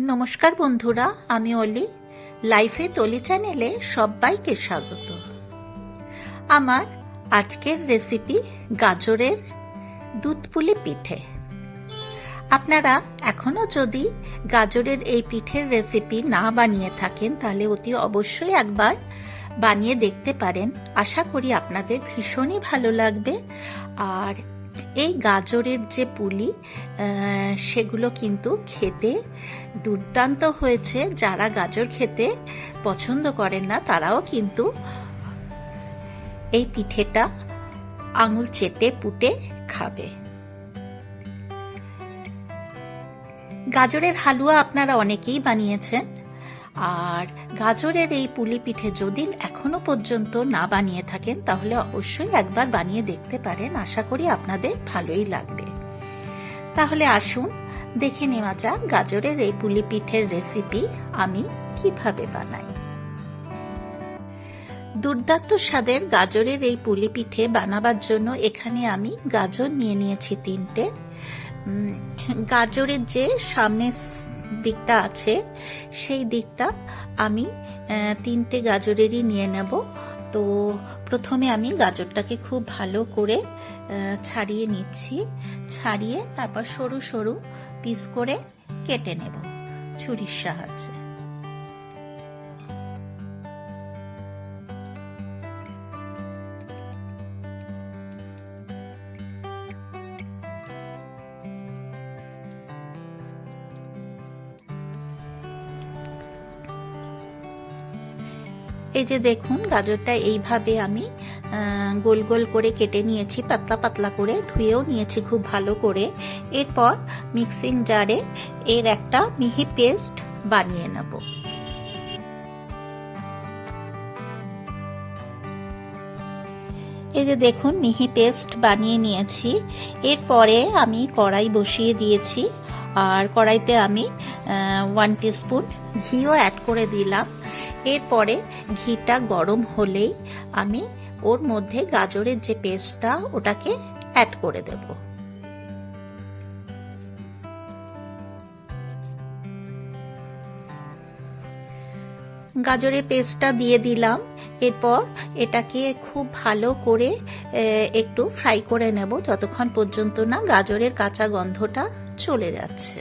নমস্কার বন্ধুরা, আমি অলি। লাইফে তলি চ্যানেলে সবাইকে স্বাগত। আমার আজকের রেসিপি গাজরের দুধপুলি পিঠে। আপনারা এখনও যদি গাজরের এই পিঠের রেসিপি না বানিয়ে থাকেন, তাহলে অতি অবশ্যই একবার বানিয়ে দেখতে পারেন। আশা করি আপনাদের ভীষণই ভালো লাগবে। আর এই গাজরের যে পুলি সেগুলো কিন্তু খেতে দুর্দান্ত হয়েছে। যারা গাজর খেতে পছন্দ করেন না, তারাও কিন্তু এই পিঠেটা আঙুল চেটে পুটে খাবে। গাজরের হালুয়া আপনারা অনেকেই বানিয়েছেন। আর গাজরের এই পুলি পিঠে যদি এখনও পর্যন্ত না বানিয়ে থাকেন, তাহলে অবশ্যই একবার বানিয়ে দেখতে পারেন। আশা করি আপনাদের ভালোই লাগবে। তাহলে আসুন, দেখে নেওয়া যাক গাজরের এই পুলি পিঠের রেসিপি আমি কীভাবে বানাই। দুর্দান্ত স্বাদের গাজরের এই পুলি পিঠে বানাবার জন্য এখানে আমি গাজর নিয়ে নিয়েছি তিনটে। গাজরের যে সামনের দিকটা আছে, সেই দিকটা আমি তিনটে গাজরেরই নিয়ে নেব। তো প্রথমে আমি গাজরটাকে খুব ভালো করে ছাড়িয়ে নিচ্ছি। ছাড়িয়ে তারপর সরু সরু পিস করে কেটে নেব, ছুরির সাহায্যে। এই যে দেখুন, গাজরটা এইভাবে আমি গোল গোল করে কেটে নিয়েছি, পাতলা পাতলা করে, ধুয়েও নিয়েছি খুব ভালো করে। এরপর মিক্সিং জারে এর একটা মিহি পেস্ট বানিয়ে নেব। এই যে দেখুন, মিহি পেস্ট বানিয়ে নিয়েছি। এরপরে আমি কড়াই বসিয়ে দিয়েছি। আর কড়াইতে আমি ওয়ান টিস্পুন ঘিও অ্যাড করে দিলাম। এরপরে ঘিটা গরম হলেই আমি ওর মধ্যে গাজরের যে পেস্টটা ওটাকে অ্যাড করে দেব। গাজরের পেস্টটা দিয়ে দিলাম। এরপর এটাকে খুব ভালো করে একটু ফ্রাই করে নেব। যতক্ষণ পর্যন্ত না গাজরের কাঁচা গন্ধটা চলে যাচ্ছে।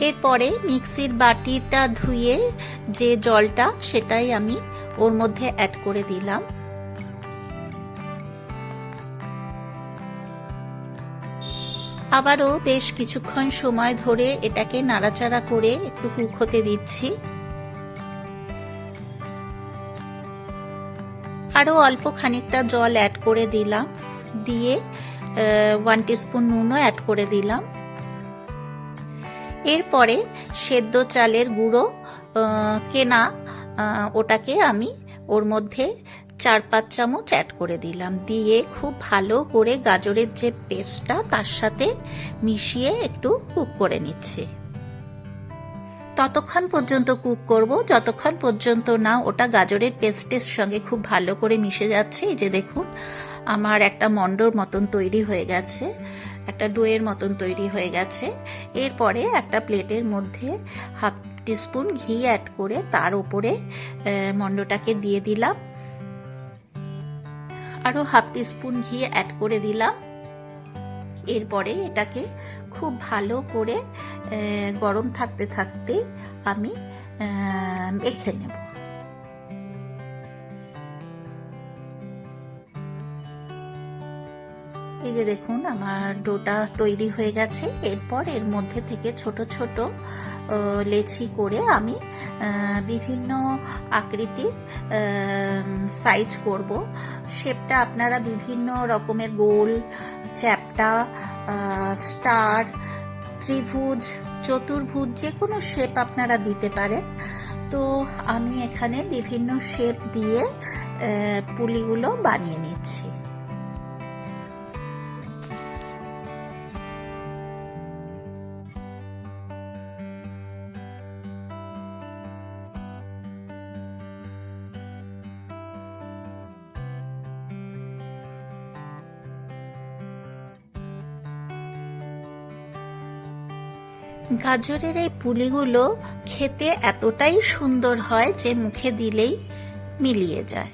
এরপরে মিক্সির বাটিটা ধুয়ে যে জলটা সেটাই আমি ওর মধ্যে অ্যাড করে দিলাম। আবারও বেশ কিছুক্ষণ সময় ধরে এটাকে নাড়াচাড়া করে একটু কুক হতে দিচ্ছি। আরও অল্প খানিকটা জল অ্যাড করে দিলাম। দিয়ে ওয়ান টিস্পুন নুনও অ্যাড করে দিলাম। এরপরে সেদ্ধ চালের গুঁড়ো কেনা ওটাকে আমি ওর মধ্যে চার পাঁচ চামচ অ্যাড করে দিলাম। দিয়ে খুব ভালো করে গাজরের যে পেস্টটা তার সাথে মিশিয়ে একটু কুক করে নিচ্ছে। ততক্ষণ পর্যন্ত কুক করব। যতক্ষণ পর্যন্ত না ওটা গাজরের পেস্টের সঙ্গে খুব ভালো করে মিশে যাচ্ছে, এই যে দেখুন, আমার একটা মন্ডর মতন তৈরি হয়ে গেছে। একটা ডোয়ের মতন তৈরি হয়ে গেছে। এরপরে একটা প্লেটের মধ্যে হাফ টিস্পুন ঘি অ্যাড করে তার উপরে আহ, মন্ডটাকে দিয়ে দিলাম। আরও হাফ টিস্পুন ঘি অ্যাড করে দিলাম। এরপরে এটাকে খুব ভালো করে গরম থাকতে থাকতে আমি মেখে নেব। যে দেখুন, আমার ডোটা তৈরি হয়ে গেছে। এরপর এর মধ্যে থেকে ছোট ছোট লেচি করে আমি বিভিন্ন আকৃতির সাইজ করব। শেপটা আপনারা বিভিন্ন রকমের গোল, চ্যাপটা স্টার ত্রিভুজ, চতুর্ভুজ যে কোনো শেপ আপনারা দিতে পারেন। তো আমি এখানে বিভিন্ন শেপ দিয়ে পুলিগুলো বানিয়ে নিচ্ছি। গাজরের এই পুলিগুলো খেতে এতটাই সুন্দর হয় যে মুখে দিলেই মিলিয়ে যায়।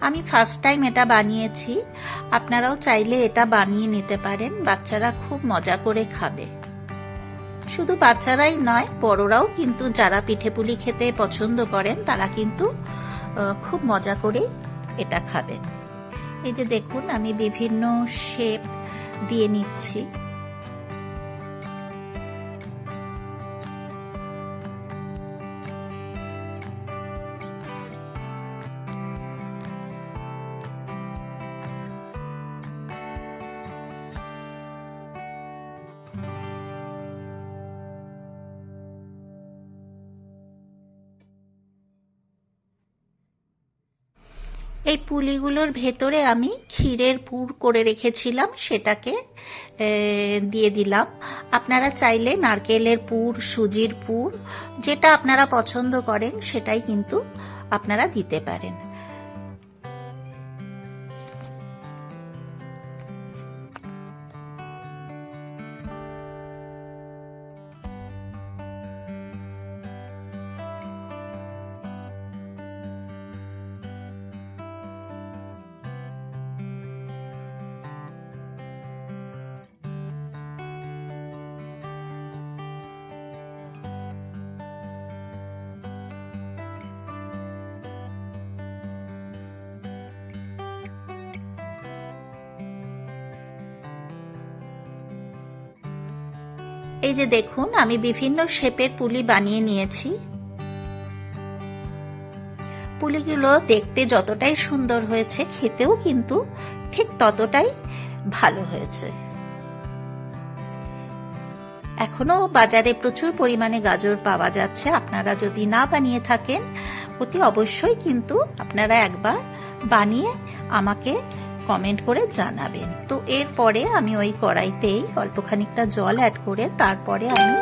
আমি ফার্স্ট টাইম এটা বানিয়েছি। আপনারাও চাইলে এটা বানিয়ে নিতে পারেন। বাচ্চারা খুব মজা করে খাবে। শুধু বাচ্চারাই নয়, বড়রাও কিন্তু যারা পিঠেপুলি খেতে পছন্দ করেন, তারা কিন্তু খুব মজা করে এটা খাবেন। এই যে দেখুন আমি বিভিন্ন শেপ দিয়ে নিচ্ছি। এই পুলিগুলোর ভেতরে আমি ক্ষীরের পুর করে রেখেছিলাম, সেটাকে দিয়ে দিলাম। আপনারা চাইলে নারকেলের পুর, সুজির পুর, যেটা আপনারা পছন্দ করেন, সেটাই কিন্তু আপনারা দিতে পারেন। এই যে দেখুন, আমি বিভিন্ন শেপের পুলি বানিয়ে নিয়েছি। পুলিগুলো দেখতে যতটাই সুন্দর হয়েছে, খেতেও কিন্তু ঠিক ততটাই ভালো হয়েছে। এখনও বাজারে প্রচুর পরিমাণে গাজর পাওয়া যাচ্ছে। আপনারা যদি না বানিয়ে থাকেন, অতি অবশ্যই কিন্তু আপনারা একবার বানিয়ে আমাকে কমেন্ট করে জানাবেন। তো এরপরে আমি ওই কড়াইতেই অল্প খানিকটা জল অ্যাড করে তারপরে আমি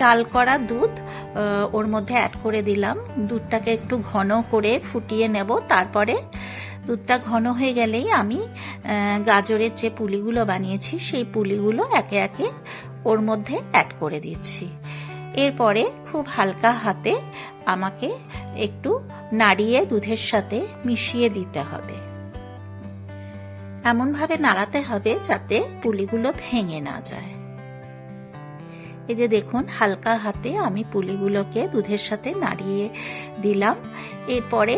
চাল করা দুধ ওর মধ্যে অ্যাড করে দিলাম। দুধটাকে একটু ঘন করে ফুটিয়ে নেব। তারপরে দুধটা ঘন হয়ে গেলেই আমি গাজরের যে পুলিগুলো বানিয়েছি, সেই পুলিগুলো একে একে ওর মধ্যে অ্যাড করে দিচ্ছি। এরপরে খুব হালকা হাতে আমাকে একটু নাড়িয়ে দুধের সাথে মিশিয়ে দিতে হবে। এমনভাবে নাড়াতে হবে যাতে পুলিগুলো ভেঙে না যায়। এই যে দেখুন, হালকা হাতে আমি পুলিগুলোকে দুধের সাথে নাড়িয়ে দিলাম। এরপরে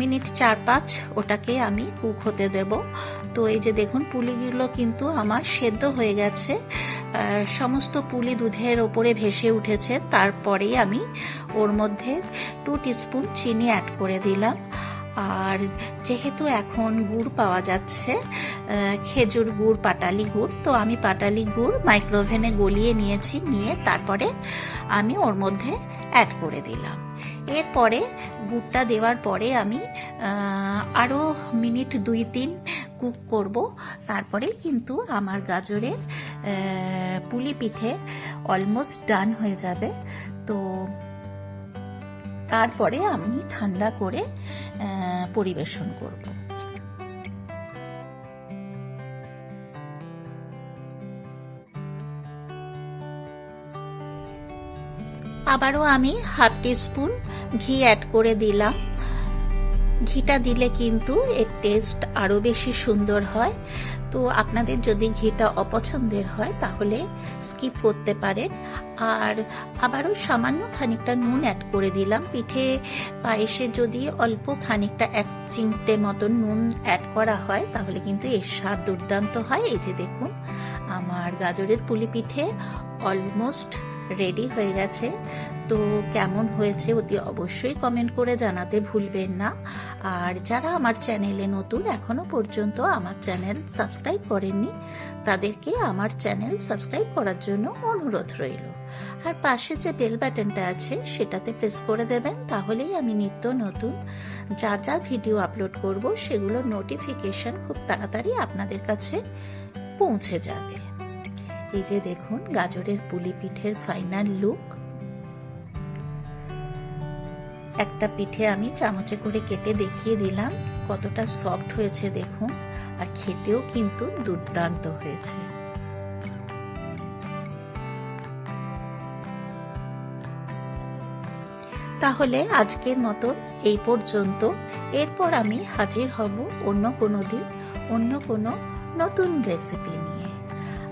মিনিট চার পাঁচ ওটাকে আমি কুক হতে দেব। তো এই যে দেখুন, পুলিগুলো কিন্তু আমার সেদ্ধ হয়ে গেছে। সমস্ত পুলি দুধের ওপরে ভেসে উঠেছে। তারপরেই আমি ওর মধ্যে টু টিস্পুন চিনি অ্যাড করে দিলাম। আর যেহেতু এখন গুড় পাওয়া যাচ্ছে খেজুর গুড়, পাটালি গুড়, তো আমি পাটালি গুড় মাইক্রোওভেনে গলিয়ে নিয়েছি, নিয়ে তারপরে আমি ওর মধ্যে অ্যাড করে দিলাম। এরপরে গুড়টা দেওয়ার পরে আমি আরও মিনিট দুই তিন কুক করব। তারপরে কিন্তু আমার গাজরের পুলি পিঠে অলমোস্ট ডান হয়ে যাবে। তো তারপরে আমি ঠান্ডা করে পরিবেশন করব। আবারও আমি হাফ টিস্পুন ঘি অ্যাড করে দিলাম। ঘিটা দিলে কিন্তু এর টেস্ট আরও বেশি সুন্দর হয়। তো আপনাদের যদি ঘিটা অপছন্দের হয়, তাহলে স্কিপ করতে পারেন। আর আবারও সামান্য খানিকটা নুন অ্যাড করে দিলাম। পিঠে পায়েসে যদি অল্প খানিকটা এক চিংটে মতন নুন অ্যাড করা হয়, তাহলে কিন্তু এর স্বাদ দুর্দান্ত হয়। এই যে দেখুন, আমার গাজরের পুলি পিঠে অলমোস্ট রেডি হয়ে গেছে। তো কেমন হয়েছে অতি অবশ্যই কমেন্ট করে জানাতে ভুলবেন না। আর যারা আমার চ্যানেলে নতুন, এখনও পর্যন্ত আমার চ্যানেল সাবস্ক্রাইব করেননি, তাদেরকে আমার চ্যানেল সাবস্ক্রাইব করার জন্য অনুরোধ রইল। আর পাশে যে বেল বাটনটা আছে, সেটাতে প্রেস করে দেবেন, তাহলেই আমি নিত্য নতুন যা যা ভিডিও আপলোড করব, সেগুলোর নোটিফিকেশন খুব তাড়াতাড়ি আপনাদের কাছে পৌঁছে যাবে। এই যে দেখুন, গাজরের পুলি পিঠের ফাইনাল লুক একটা পিঠে আমি চামচে করে কেটে দেখিয়ে দিলাম, কতটা সফট হয়েছে দেখুন, আর খেতেও কিন্তু দুর্দান্ত হয়েছে। তাহলে আজকের মতন এই পর্যন্ত। এরপর আমি হাজির হব অন্য কোনো দিন, অন্য কোনো নতুন রেসিপি নিয়ে।